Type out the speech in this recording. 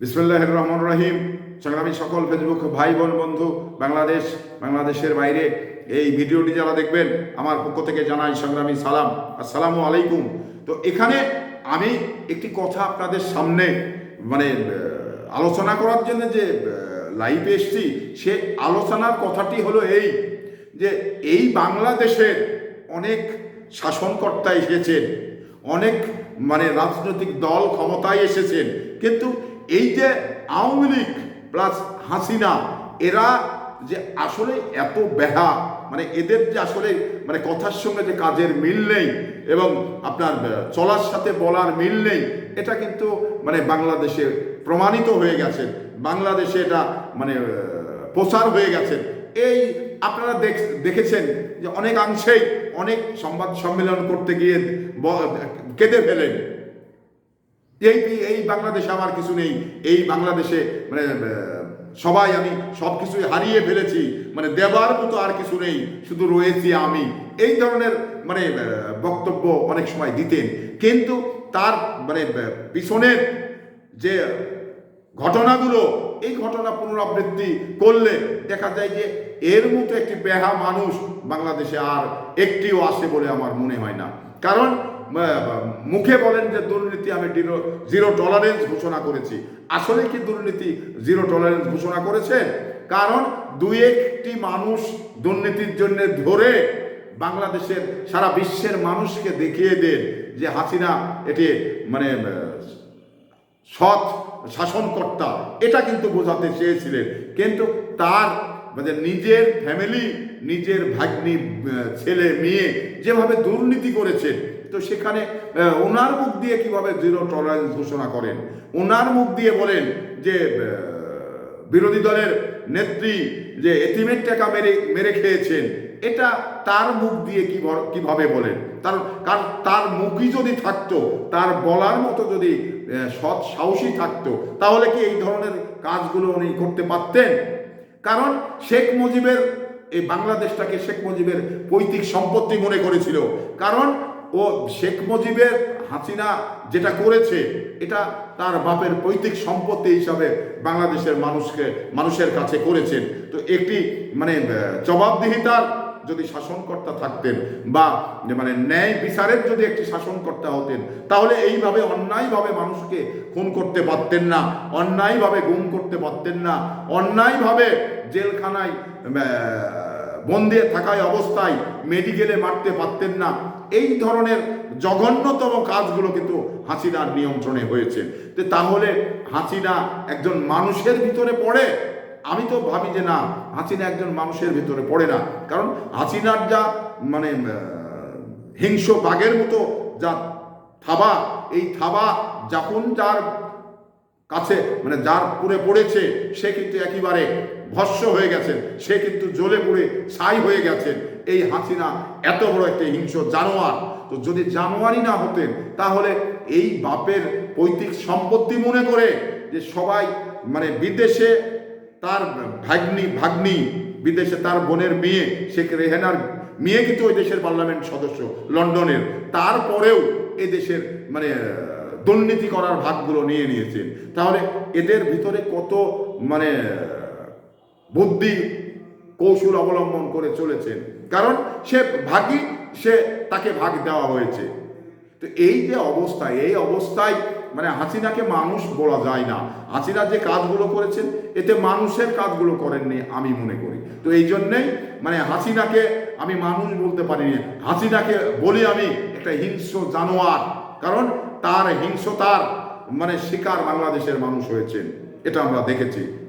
বিসমুল্লাহ রহমান রহিম। সংগ্রামী সকল ফেসবুক ভাই, বোন, বন্ধু, বাংলাদেশ, বাংলাদেশের বাইরে এই ভিডিওটি যারা দেখবেন, আমার পক্ষ থেকে জানাই সংগ্রামী সালাম। আসসালামু আলাইকুম। তো এখানে আমি একটি কথা আপনাদের সামনে মানে আলোচনা করার জন্য যে লাইভে এসছি, সে আলোচনার কথাটি হলো এই, যে এই বাংলাদেশের অনেক শাসনকর্তা এসেছেন, অনেক মানে রাজনৈতিক দল ক্ষমতায় এসেছেন, কিন্তু এই যে আওয়ামী লীগ প্লাস হাসিনা, এরা যে আসলে এত বেহা মানে এদের যে আসলে মানে কথার সঙ্গে যে কাজের মিল নেই এবং আপনার চলার সাথে বলার মিল নেই, এটা কিন্তু মানে বাংলাদেশে প্রমাণিত হয়ে গেছে। বাংলাদেশে এটা মানে প্রচার হয়ে গেছে। এই আপনারা দেখ- দেখেছেন যে অনেকাংশেই অনেক সংবাদ সম্মেলন করতে গিয়ে কেঁদে ফেলেন। এই এই বাংলাদেশে আমার কিছু নেই। এই বাংলাদেশে মানে সবাই আমি সব কিছুই হারিয়ে ফেলেছি। মানে দেবার মতো আর কিছু নেই। শুধু রয়েছি আমি। এই ধরনের মানে বক্তব্য অনেক সময় দিতেন। কিন্তু তার মানে পিছনের যে ঘটনাগুলো, এই ঘটনা পুনরাবৃত্তি করলে দেখা যায় যে এর মতো একটি বেহা মানুষ বাংলাদেশে আর একটিও আসে বলে আমার মনে হয় না। কারণ মুখে বলেন যে দুর্নীতি আমি জিরো টলারেন্স ঘোষণা করেছি। আসলে কি দুর্নীতি জিরো টলারেন্স ঘোষণা করেছে? কারণ দুই একটি মানুষ দুর্নীতির জন্য ধরে বাংলাদেশের সারা বিশ্বের মানুষকে দেখিয়ে দেন যে হাসিনা এটি মানে সৎ শাসনকর্তা। এটা কিন্তু বোঝাতে চেয়েছিলেন। কিন্তু তার মানে নিজের ফ্যামিলি নিজের ভাগ্নি ছেলে, মেয়ে যেভাবে দুর্নীতি করেছেন তো সেখানে ওনার মুখ দিয়ে কীভাবে জিরো টলারেন্স ঘোষণা করেন? ওনার মুখ দিয়ে বলেন যে বিরোধী দলের নেত্রী যে এতিমের টাকা মেরে মেরে খেয়েছেন, এটা তার মুখ দিয়ে কি কীভাবে বলেন? তার কার তার মুখই যদি থাকতো, তার বলার মতো যদি সৎ সাহসী থাকতো, তাহলে কি এই ধরনের কাজগুলো উনি করতে পারতেন? কারণ শেখ মুজিবের এই বাংলাদেশটাকে শেখ মুজিবের পৈতৃক সম্পত্তি মনে করেছিল। কারণ ও শেখ মুজিবের হাসিনা যেটা করেছে, এটা তার বাপের পৈতৃক সম্পত্তি হিসাবে বাংলাদেশের মানুষকে, মানুষের কাছে করেছেন। তো একটি মানে জবাবদিহিতার যদি শাসনকর্তা থাকতেন বা মানে ন্যায় বিচারের যদি একটি শাসনকর্তা হতেন, তাহলে এইভাবে অন্যায়ভাবে মানুষকে খুন করতে পারতেন না, অন্যায়ভাবে গুম করতে পারতেন না, অন্যায়ভাবে জেলখানায় বন্দে থাকায় অবস্থায় মেডিকেলে মারতে পারতেন না। এই ধরনের জঘন্যতম কাজগুলো কিন্তু হাসিনার নিয়ন্ত্রণে হয়েছে। তাহলে হাসিনা একজন মানুষের ভিতরে পড়ে? আমি তো ভাবি যে না, হাসিনা একজন মানুষের ভিতরে পড়ে না। কারণ হাসিনার যা মানে হিংস্র বাঘের মতো যা থাবা, এই থাবা যখন যার কাছে মানে যার পুরে পড়েছে, সে কিন্তু একেবারে ভস্য হয়ে গেছেন। সে কিন্তু জ্বলে পুড়ে ছাই হয়ে গেছেন। এই হাসিনা এত বড় একটা হিংস্র জানোয়ার। তো যদি জানোয়ারই না হতেন, তাহলে এই বাপের পৈতৃক সম্পত্তি মনে করে যে সবাই মানে বিদেশে তার ভাগ্নি ভাগ্নি, বিদেশে তার বোনের মেয়ে শেখ রেহেনার মেয়ে কিন্তু ওই দেশের পার্লামেন্ট সদস্য, লন্ডনের। তারপরেও এ দেশের মানে দুর্নীতি করার ভাগগুলো নিয়ে নিয়েছেন। তাহলে এদের ভিতরে কত মানে বুদ্ধি, কৌশল অবলম্বন করে চলেছেন। কারণ সে ভাগই সে তাকে ভাগ দেওয়া হয়েছে। তো এই যে অবস্থা, এই অবস্থায় মানে হাসিনাকে মানুষ বলা যায় না। হাসিনা যে কাজগুলো করেছেন, এতে মানুষের কাজগুলো করেননি আমি মনে করি। তো এই জন্যেই মানে হাসিনাকে আমি মানুষ বলতে পারিনি। হাসিনাকে বলি আমি একটা হিংস্র জানোয়ার। কারণ তার হিংস্রতার মানে শিকার বাংলাদেশের মানুষ হয়েছেন। এটা আমরা দেখেছি।